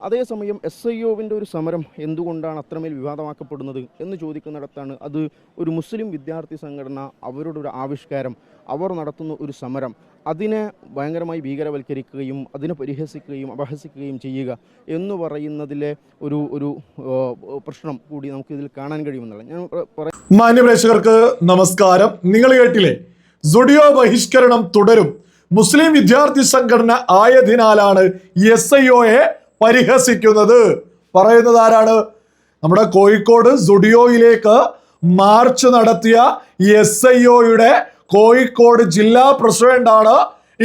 അതേസമയം S I ഒവിന്റെ ഒരു സമരം എന്തുകൊണ്ടാണ് അത്രമേൽ വിവാദമാക്കപ്പെടുന്നത് എന്ന് ചോദിക്കുന്നിടത്താണ് അത് ഒരു മുസ്ലിം വിദ്യാർത്ഥി സംഘടന അവരുടെ ഒരു ആവിഷ്കാരം അവർ നടത്തുന്ന ഒരു സമരം. അതിനെ ഭയങ്കരമായി ഭീകരവൽക്കരിക്കുകയും അതിനെ പരിഹസിക്കുകയും അപഹസിക്കുകയും ചെയ്യുക എന്ന് പറയുന്നതിലെ ഒരു ഒരു പ്രശ്നം കൂടി നമുക്ക് ഇതിൽ കാണാൻ കഴിയുമെന്നുള്ള ഞാൻ മാന്യപ്രേക്ഷകർക്ക് നമസ്കാരം. നിങ്ങൾ കേട്ടില്ലേ? സുഡിയോ ബഹിഷ്കരണം തുടരും. മുസ്ലിം വിദ്യാർത്ഥി സംഘടന ആയതിനാലാണ് എസ് ഐ ഒയെ പരിഹസിക്കുന്നത്. പറയുന്നത് ആരാണ്? നമ്മുടെ കോഴിക്കോട് സുഡിയോയിലേക്ക് മാർച്ച് നടത്തിയ എസ് ഐ ഒയുടെ കോഴിക്കോട് ജില്ലാ പ്രസിഡന്റാണ്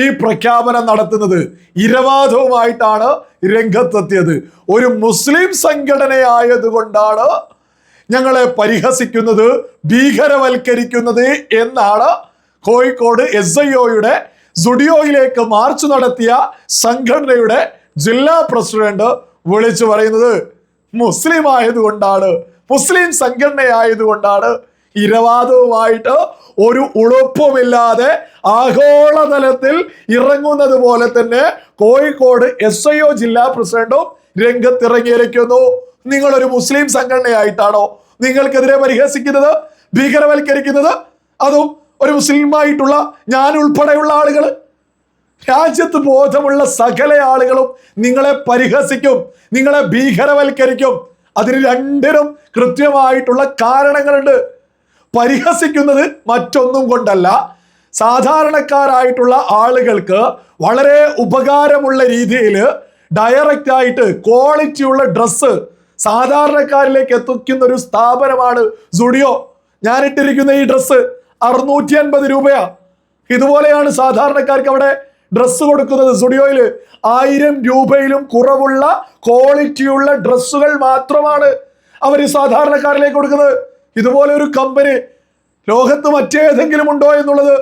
ഈ പ്രഖ്യാപനം നടത്തുന്നത്. ഇരവാദവുമായിട്ടാണ് രംഗത്തെത്തിയത്. ഒരു മുസ്ലിം സംഘടനയായതുകൊണ്ടാണ് ഞങ്ങളെ പരിഹസിക്കുന്നത് ഭീകരവൽക്കരിക്കുന്നത് എന്നാണ് കോഴിക്കോട് എസ് ഐ ഒയുടെ സുഡിയോയിലേക്ക് മാർച്ച് നടത്തിയ സംഘടനയുടെ ജില്ലാ പ്രസിഡന്റ് വിളിച്ചു പറയുന്നത് മുസ്ലിം ആയതുകൊണ്ടാണ് മുസ്ലിം സംഘടനയായതുകൊണ്ടാണ്. ഇരവാദവുമായിട്ട് ഒരു ഉളുപ്പുമില്ലാതെ ആഗോളതലത്തിൽ ഇറങ്ങുന്നത് പോലെ തന്നെ കോഴിക്കോട് എസ് ഐ ഒ ജില്ലാ പ്രസിഡന്റും രംഗത്തിറങ്ങിയിരിക്കുന്നു. നിങ്ങളൊരു മുസ്ലിം സംഘടനയായിട്ടാണോ നിങ്ങൾക്കെതിരെ പരിഹസിക്കുന്നത് ഭീകരവൽക്കരിക്കുന്നത്? അതും ഒരു മുസ്ലിമായിട്ടുള്ള ഞാൻ ഉൾപ്പെടെയുള്ള ആളുകൾ രാജ്യത്ത് ബോധമുള്ള സകല ആളുകളും നിങ്ങളെ പരിഹസിക്കും നിങ്ങളെ ഭീകരവൽക്കരിക്കും. അതിന് രണ്ടിനും കൃത്യമായിട്ടുള്ള കാരണങ്ങളുണ്ട്. പരിഹസിക്കുന്നത് മറ്റൊന്നും കൊണ്ടല്ല. സാധാരണക്കാരായിട്ടുള്ള ആളുകൾക്ക് വളരെ ഉപകാരമുള്ള രീതിയിൽ ഡയറക്റ്റ് ആയിട്ട് ക്വാളിറ്റിയുള്ള ഡ്രസ്സ് സാധാരണക്കാരിലേക്ക് എത്തിക്കുന്ന ഒരു സ്ഥാപനമാണ് സുഡിയോ ഞാനിട്ടിരിക്കുന്ന ഈ ഡ്രസ്സ് അറുന്നൂറ്റി അൻപത് രൂപയാ. ഇതുപോലെയാണ് സാധാരണക്കാർക്ക് അവിടെ ഡ്രസ്സ് കൊടുക്കുന്നത് സ്റ്റുഡിയോയിൽ ആയിരം രൂപയിലും കുറവുള്ള ക്വാളിറ്റിയുള്ള ഡ്രസ്സുകൾ മാത്രമാണ് അവർ സാധാരണക്കാരിലേക്ക് കൊടുക്കുന്നത്. ഇതുപോലെ ഒരു കമ്പനി ലോകത്ത് മറ്റേതെങ്കിലും ഉണ്ടോ എന്നുള്ളത്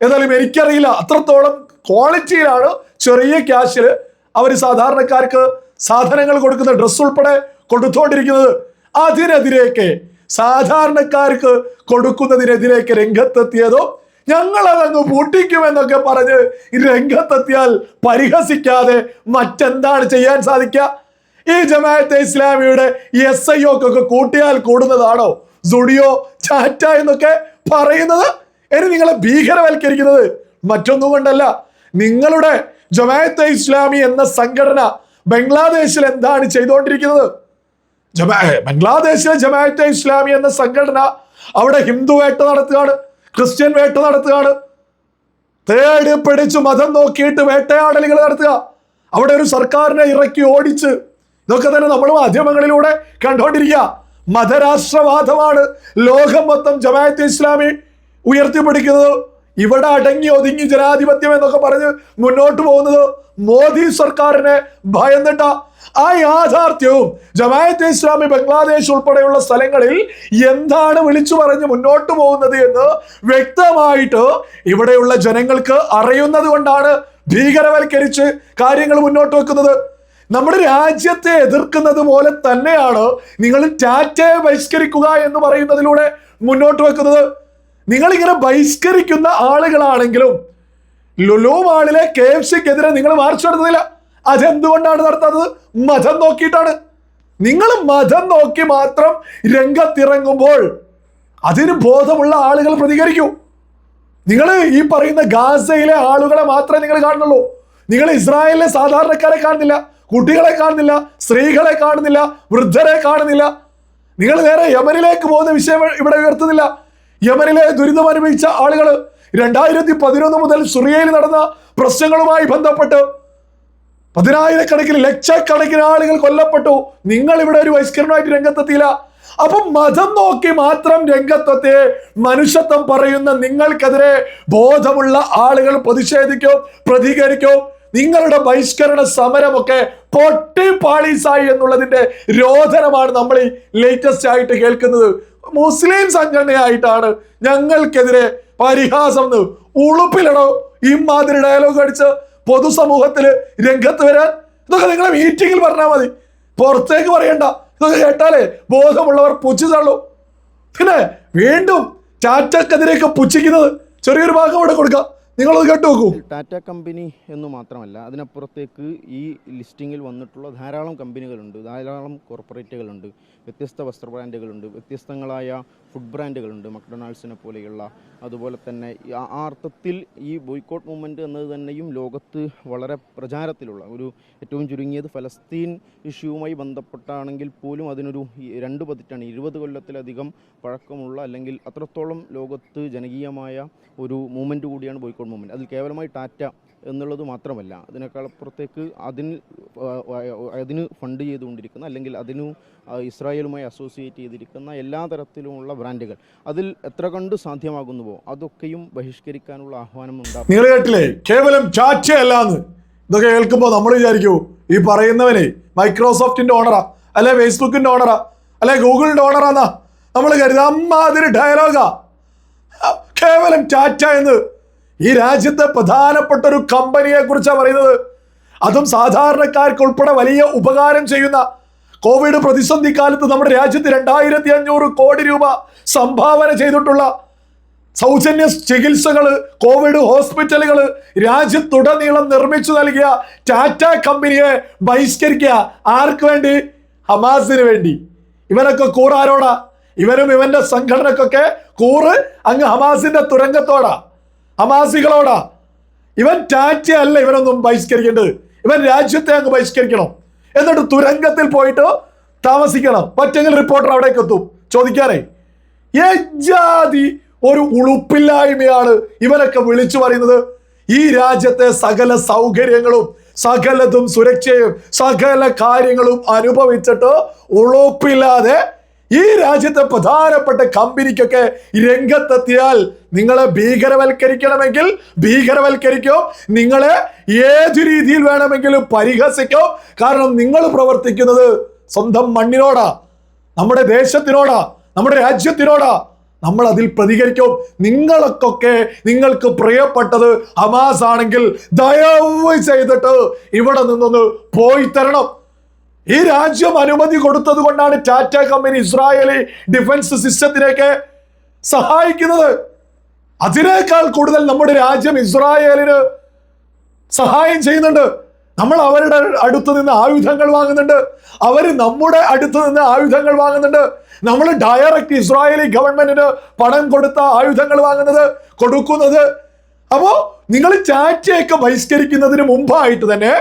ഏതായാലും എനിക്കറിയില്ല. അത്രത്തോളം ക്വാളിറ്റിയിലാണ് ചെറിയ ക്യാഷിൽ അവർ സാധാരണക്കാർക്ക് സാധനങ്ങൾ കൊടുക്കുന്ന ഡ്രസ്സ് ഉൾപ്പെടെ കൊടുത്തുകൊണ്ടിരിക്കുന്നത്. അതിനെതിരെയൊക്കെ സാധാരണക്കാർക്ക് കൊടുക്കുന്നതിനെതിരെയൊക്കെ രംഗത്തെത്തിയതും ഞങ്ങൾ അതങ്ങ് പൂട്ടിക്കുമെന്നൊക്കെ പറഞ്ഞ് രംഗത്തെത്തിയാൽ പരിഹസിക്കാതെ മറ്റെന്താണ് ചെയ്യാൻ സാധിക്കുക? ഈ ജമാഅത്തെ ഇസ്ലാമിയുടെ എസ് ഐ ഒക്കെ കൂട്ടിയാൽ കൂടുന്നതാണോ? സുഡിയോ ചാറ്റ എന്നൊക്കെ പറയുന്നത്? ഇനി നിങ്ങളെ ഭീകരവൽക്കരിക്കുന്നത് മറ്റൊന്നും കൊണ്ടല്ല നിങ്ങളുടെ ജമാഅത്തെ ഇസ്ലാമി എന്ന സംഘടന ബംഗ്ലാദേശിൽ എന്താണ് ചെയ്തുകൊണ്ടിരിക്കുന്നത്? ബംഗ്ലാദേശിലെ ജമാഅത്തെ ഇസ്ലാമി എന്ന സംഘടന അവിടെ ഹിന്ദു വേട്ട നടത്തുകയാണ്. ക്രിസ്ത്യൻ വേട്ട നടത്തുകയാണ്. തേടി പിടിച്ച് മതം നോക്കിയിട്ട് വേട്ടയാടലുകൾ നടത്തുക. അവിടെ ഒരു സർക്കാരിനെ ഇറക്കി ഓടിച്ച് ഇതൊക്കെ തന്നെ നമ്മൾ മാധ്യമങ്ങളിലൂടെ കണ്ടുകൊണ്ടിരിക്കുക മതരാഷ്ട്രവാദമാണ് ലോകം മൊത്തം ജമാഅത്തെ ഇസ്ലാമി ഉയർത്തിപ്പിടിക്കുന്നത്. ഇവിടെ അടങ്ങി ഒതുങ്ങി ജനാധിപത്യം എന്നൊക്കെ പറഞ്ഞ് മുന്നോട്ട് പോകുന്നത് മോദി സർക്കാരിനെ ഭയന്നിട്ട ആ യാഥാർത്ഥ്യവും ജമായത്ത് ഇസ്ലാമി ബംഗ്ലാദേശ് ഉൾപ്പെടെയുള്ള സ്ഥലങ്ങളിൽ എന്താണ് വിളിച്ചു പറഞ്ഞ് മുന്നോട്ട് പോകുന്നത് എന്ന് വ്യക്തമായിട്ട് ഇവിടെയുള്ള ജനങ്ങൾക്ക് അറിയുന്നത് കൊണ്ടാണ് ഭീകരവൽക്കരിച്ച് കാര്യങ്ങൾ മുന്നോട്ട് വെക്കുന്നത്. നമ്മുടെ രാജ്യത്തെ എതിർക്കുന്നത് പോലെ തന്നെയാണ് നിങ്ങൾ ടാറ്റയെ ബഹിഷ്കരിക്കുക എന്ന് പറയുന്നതിലൂടെ മുന്നോട്ട് വെക്കുന്നത്. നിങ്ങൾ ഇങ്ങനെ ബഹിഷ്കരിക്കുന്ന ആളുകളാണെങ്കിലും ലുലു മാളിലെ കെ എഫ് സിക്കെതിരെ നിങ്ങൾ മാർച്ച് നടത്തുന്നില്ല. അതെന്തുകൊണ്ടാണ് നടത്തുന്നത് മതം നോക്കിയിട്ടാണ്. നിങ്ങൾ മതം നോക്കി മാത്രം രംഗത്തിറങ്ങുമ്പോൾ അതിന് ബോധമുള്ള ആളുകൾ പ്രതികരിക്കൂ. നിങ്ങൾ ഈ പറയുന്ന ഗാസയിലെ ആളുകളെ മാത്രമേ നിങ്ങൾ കാണുന്നുള്ളൂ. നിങ്ങൾ ഇസ്രായേലിലെ സാധാരണക്കാരെ കാണുന്നില്ല കുട്ടികളെ കാണുന്നില്ല സ്ത്രീകളെ കാണുന്നില്ല വൃദ്ധരെ കാണുന്നില്ല. നിങ്ങൾ നേരെ യമനിലേക്ക് പോകുന്ന വിഷയം ഇവിടെ ഉയർത്തുന്നില്ല. യമനിലെ ദുരിതം അനുഭവിച്ച ആളുകൾ രണ്ടായിരത്തി പതിനൊന്ന് മുതൽ സുറിയയിൽ നടന്ന പ്രശ്നങ്ങളുമായി ബന്ധപ്പെട്ട് പതിനായിരക്കണക്കിന് ലക്ഷക്കണക്കിന് ആളുകൾ കൊല്ലപ്പെട്ടു. നിങ്ങൾ ഇവിടെ ഒരു ബഹിഷ്കരണമായിട്ട് രംഗത്തെത്തിയില്ല. അപ്പം മതം നോക്കി മാത്രം രംഗത്തെത്തി മനുഷ്യത്വം പറയുന്ന നിങ്ങൾക്കെതിരെ ബോധമുള്ള ആളുകൾ പ്രതിഷേധിക്കും പ്രതികരിക്കും. നിങ്ങളുടെ ബഹിഷ്കരണ സമരമൊക്കെ പൊട്ടി പാളീസായി എന്നുള്ളതിന്റെ രോധനമാണ് നമ്മൾ ഈ ലേറ്റസ്റ്റ് ആയിട്ട് കേൾക്കുന്നത്. മുസ്ലിം സംഘടനയായിട്ടാണ് ഞങ്ങൾക്കെതിരെ പരിഹാസം എന്ന് ഉളുപ്പിലടോ ഇമാതിരി ഡയലോഗ് അടിച്ച് പൊതുസമൂഹത്തിൽ രംഗത്ത് വരാൻ. ഇതൊക്കെ നിങ്ങളെ മീറ്റിംഗിൽ പറഞ്ഞാൽ മതി. പുറത്തേക്ക് പറയണ്ട. ഇതൊക്കെ കേട്ടാലേ ബോധമുള്ളവർ പുച്ഛു തള്ളൂ. പിന്നെ വീണ്ടും ചാറ്റക്കെതിരെയൊക്കെ പുച്ഛിക്കുന്നത് ചെറിയൊരു ഭാഗം ഇവിടെ കൊടുക്കാം. നിങ്ങളത് കേട്ടു നോക്കൂ ടാറ്റ കമ്പനി എന്ന് മാത്രമല്ല അതിനപ്പുറത്തേക്ക് ഈ ലിസ്റ്റിങ്ങിൽ വന്നിട്ടുള്ള ധാരാളം കമ്പനികളുണ്ട് ധാരാളം കോർപ്പറേറ്റുകളുണ്ട് വ്യത്യസ്ത വസ്ത്ര ബ്രാൻഡുകളുണ്ട് വ്യത്യസ്തങ്ങളായ ഫുഡ് ബ്രാൻഡുകളുണ്ട് മക്ഡൊണാൾഡ്സിനെ പോലെയുള്ള. അതുപോലെ തന്നെ ആ അർത്ഥത്തിൽ ഈ ബോയ്ക്കോട്ട് മൂവ്മെന്റ് എന്നത് തന്നെയും ലോകത്ത് വളരെ പ്രചാരത്തിലുള്ള ഒരു ഏറ്റവും ചുരുങ്ങിയത് ഫലസ്തീൻ ഇഷ്യൂവുമായി ബന്ധപ്പെട്ടാണെങ്കിൽ പോലും അതിനൊരു രണ്ട് പതിറ്റാണ് ഇരുപത് കൊല്ലത്തിലധികം പഴക്കമുള്ള അല്ലെങ്കിൽ അത്രത്തോളം ലോകത്ത് ജനകീയമായ ഒരു മൂവ്മെന്റ് കൂടിയാണ് ബോയ്ക്കോട്ട് മൂവ്മെന്റ് അതിൽ കേവലമായി ടാറ്റ എന്നുള്ളത് മാത്രമല്ല അതിനേക്കാളപ്പുറത്തേക്ക് അതിന് അതിന് ഫണ്ട് ചെയ്തുകൊണ്ടിരിക്കുന്ന അല്ലെങ്കിൽ അതിനു ഇസ്രായേലുമായി അസോസിയേറ്റ് ചെയ്തിരിക്കുന്ന എല്ലാ തരത്തിലുമുള്ള ബ്രാൻഡുകൾ അതിൽ എത്ര കണ്ട് സാധ്യമാകുന്നുവോ അതൊക്കെയും ബഹിഷ്കരിക്കാനുള്ള ആഹ്വാനം ഉണ്ടാകും. നിങ്ങൾ കേട്ടില്ലേ കേവലം ചാച്ചയല്ലാന്ന് ഇതൊക്കെ കേൾക്കുമ്പോൾ നമ്മൾ വിചാരിക്കൂ ഈ പറയുന്നവനെ മൈക്രോസോഫ്റ്റിന്റെ ഓണറാ അല്ലെ ഫേസ്ബുക്കിന്റെ ഓണറാ അല്ലെ ഗൂഗിളിന്റെ ഓണറാന്നാ നമ്മൾ കരുതാം അമ്മാതിരി ഡയലോഗാ കേവലം ചാച്ച എന്ന് ഈ രാജ്യത്തെ പ്രധാനപ്പെട്ട ഒരു കമ്പനിയെ കുറിച്ചാണ് പറയുന്നത്. അതും സാധാരണക്കാർക്ക് ഉൾപ്പെടെ വലിയ ഉപകാരം ചെയ്യുന്ന കോവിഡ് പ്രതിസന്ധി കാലത്ത് നമ്മുടെ രാജ്യത്ത് രണ്ടായിരത്തി അഞ്ഞൂറ് കോടി രൂപ സംഭാവന ചെയ്തിട്ടുള്ള സൗജന്യ ചികിത്സകൾ കോവിഡ് ഹോസ്പിറ്റലുകൾ രാജ്യത്തുടനീളം നിർമ്മിച്ചു നൽകിയ ടാറ്റ കമ്പനിയെ ബഹിഷ്കരിക്കുക ആർക്ക് വേണ്ടി? ഹമാസിന് വേണ്ടി. ഇവനൊക്കെ കൂറാരോടാ. ഇവരും ഇവന്റെ സംഘടനക്കൊക്കെ കൂറ് അങ്ങ് ഹമാസിന്റെ തുരങ്കത്തോടാ. ഹമാസികളോടാ ഇവൻ ടാറ്റ അല്ല ഇവനൊന്നും ബഹിഷ്കരിക്കേണ്ടത്. ഇവൻ രാജ്യത്തെ അങ്ങ് ബഹിഷ്കരിക്കണം. എന്നിട്ട് തുരങ്കത്തിൽ പോയിട്ട് താമസിക്കണം. പറ്റെങ്കിൽ റിപ്പോർട്ടർ അവിടേക്ക് എത്തും. ചോദിക്കാനേ ജാതി ഒരു ഉളുപ്പില്ലായ്മയാണ് ഇവനൊക്കെ വിളിച്ചു പറയുന്നത്. ഈ രാജ്യത്തെ സകല സൗകര്യങ്ങളും സകലതും സുരക്ഷയും സകല കാര്യങ്ങളും അനുഭവിച്ചിട്ട് ഉളുപ്പില്ലാതെ ഈ രാജ്യത്തെ പ്രധാനപ്പെട്ട കമ്പനിക്കൊക്കെ രംഗത്തെത്തിയാൽ നിങ്ങളെ ഭീകരവൽക്കരിക്കണമെങ്കിൽ ഭീകരവൽക്കരിക്കും നിങ്ങളെ ഏതു രീതിയിൽ വേണമെങ്കിലും പരിഹസിക്കും. കാരണം നിങ്ങൾ പ്രവർത്തിക്കുന്നത് സ്വന്തം മണ്ണിനോടാ നമ്മുടെ ദേശത്തിനോടാ നമ്മുടെ രാജ്യത്തിനോടാ. നമ്മൾ അതിൽ പ്രതികരിക്കും. നിങ്ങൾക്കൊക്കെ നിങ്ങൾക്ക് പ്രിയപ്പെട്ടത് ഹമാസ് ആണെങ്കിൽ ദയവ് ചെയ്തിട്ട് ഇവിടെ നിന്നൊന്ന് പോയി തരണം. ഈ രാജ്യം അനുമതി കൊടുത്തത് കൊണ്ടാണ് ടാറ്റ കമ്പനി ഇസ്രായേലി ഡിഫൻസ് സിസ്റ്റത്തിനെയൊക്കെ സഹായിക്കുന്നത്. അതിനേക്കാൾ കൂടുതൽ നമ്മുടെ രാജ്യം ഇസ്രായേലിന് സഹായം ചെയ്യുന്നുണ്ട്. നമ്മൾ അവരുടെ അടുത്ത് നിന്ന് ആയുധങ്ങൾ വാങ്ങുന്നുണ്ട്. അവർ നമ്മുടെ അടുത്ത് നിന്ന് ആയുധങ്ങൾ വാങ്ങുന്നുണ്ട്. നമ്മൾ ഡയറക്റ്റ് ഇസ്രായേലി ഗവൺമെന്റിന് പണം കൊടുത്ത ആയുധങ്ങൾ വാങ്ങുന്നത് കൊടുക്കുന്നത്. അപ്പോ നിങ്ങൾ ചാറ്റയൊക്കെ ബഹിഷ്കരിക്കുന്നതിന് മുമ്പായിട്ട് തന്നെ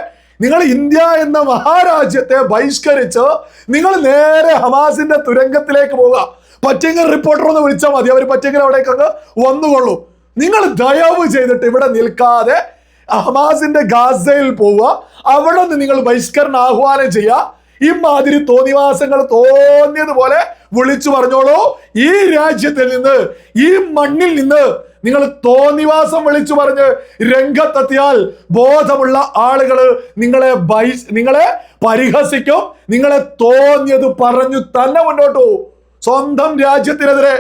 നിങ്ങൾ ഇന്ത്യ എന്ന മഹാരാജ്യത്തെ ബഹിഷ്കരിച്ച് നിങ്ങൾ നേരെ ഹമാസിന്റെ തുരങ്കത്തിലേക്ക് പോവുക. പറ്റെങ്കിൽ റിപ്പോർട്ടർ ഒന്ന് വിളിച്ചാൽ മതി. അവർ പറ്റെങ്കിൽ അവിടേക്ക് അങ്ങ് വന്നുകൊള്ളൂ. നിങ്ങൾ ദയവ് ചെയ്തിട്ട് ഇവിടെ നിൽക്കാതെ ഹമാസിന്റെ ഗാസയിൽ പോവുക. അവിടെ നിന്ന് നിങ്ങൾ ബഹിഷ്കരണം ആഹ്വാനം ചെയ്യുക. ഇമാതിരി തോന്നിവാസങ്ങൾ തോന്നിയതുപോലെ വിളിച്ചു പറഞ്ഞോളൂ. ഈ രാജ്യത്തിൽ നിന്ന് ഈ മണ്ണിൽ നിന്ന് നിങ്ങൾ തോന്നിവാസം വിളിച്ചു പറഞ്ഞ് രംഗത്തെത്തിയാൽ ബോധമുള്ള ആളുകൾ നിങ്ങളെ ബൈ നിങ്ങളെ പരിഹസിക്കും. നിങ്ങളെ തോന്നിയത് പറഞ്ഞു തന്നെ മുന്നോട്ട്. സ്വന്തം രാജ്യത്തിനെതിരെ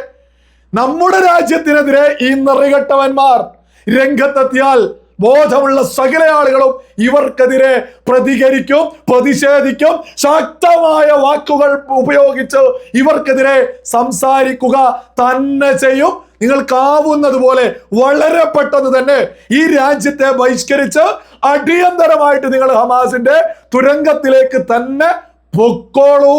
നമ്മുടെ രാജ്യത്തിനെതിരെ ഈ നിറികെട്ടവന്മാർ രംഗത്തെത്തിയാൽ ബോധമുള്ള സകല ആളുകളും ഇവർക്കെതിരെ പ്രതികരിക്കും പ്രതിഷേധിക്കും ശക്തമായ വാക്കുകൾ ഉപയോഗിച്ച് ഇവർക്കെതിരെ സംസാരിക്കുക തന്നെ ചെയ്യും. നിങ്ങൾക്കാവുന്നതുപോലെ വളരെ പെട്ടെന്ന് തന്നെ ഈ രാജ്യത്തെ ബഹിഷ്കരിച്ച് അടിയന്തരമായിട്ട് നിങ്ങൾ ഹമാസിന്റെ തുരങ്കത്തിലേക്ക് തന്നെ പൊക്കോളൂ.